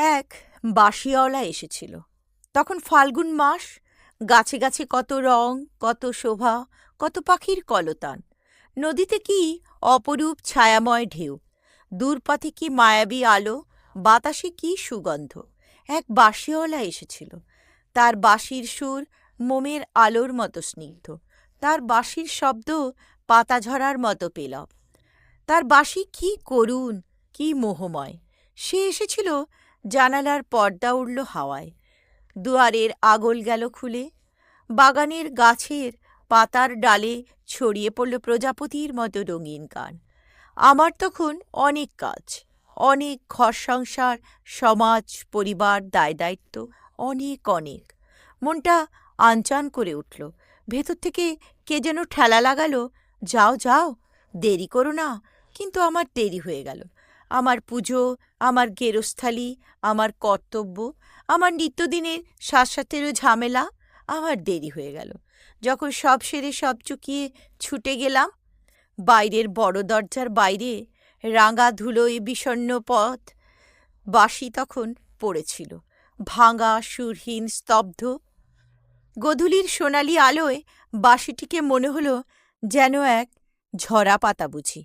এক বাঁশিওয়ালা এসেছিল। তখন ফাল্গুন মাস, গাছে গাছে কত রং, কত শোভা, কত পাখির কলতান। নদীতে কি অপরূপ ছায়াময় ঢেউ? দূরপথে কি মায়াবী আলো? বাতাসে কি সুগন্ধ? এক বাঁশিওয়ালা এসেছিল। তার বাঁশির সুর মোমের আলোর মতো স্নিগ্ধ। তার বাঁশির শব্দ পাতা ঝরার মতো পেলব। তার বাঁশি কি করুণ, কি মোহময়। সে এসেছিল জানালার পর্দা উড়ল হাওয়ায়। দুয়ারের আগল গেল খুলে। বাগানের গাছের পাতার ডালে ছড়িয়ে পড়ল প্রজাপতির মতো রঙিন গান আমার তখন অনেক কাজ, অনেক ঘর সংসার, সমাজ, পরিবার, দায় দায়িত্ব, অনেক অনেক। মনটা আনচান করে উঠল। ভেতর থেকে কে যেন ঠেলা লাগালো, যাও যাও, দেরি করো না। কিন্তু আমার দেরি হয়ে গেল। আমার পুজো, আমার গেরস্থালি, আমার কর্তব্য, আমার নিত্যদিনের শ্বাসেরও ঝামেলা, আমার দেরি হয়ে গেল। যখন সব সেরে সব চুকিয়ে ছুটে গেলাম, বাইরের বড় দরজার বাইরে রাঙা ধুলোয় বিষণ্ন পথ বাঁশি তখন পড়েছিল। ভাঙা, সুরহীন, স্তব্ধ গধূলির সোনালি আলোয় বাঁশিটিকে মনে হলো যেন এক ঝরা পাতা বুঝি।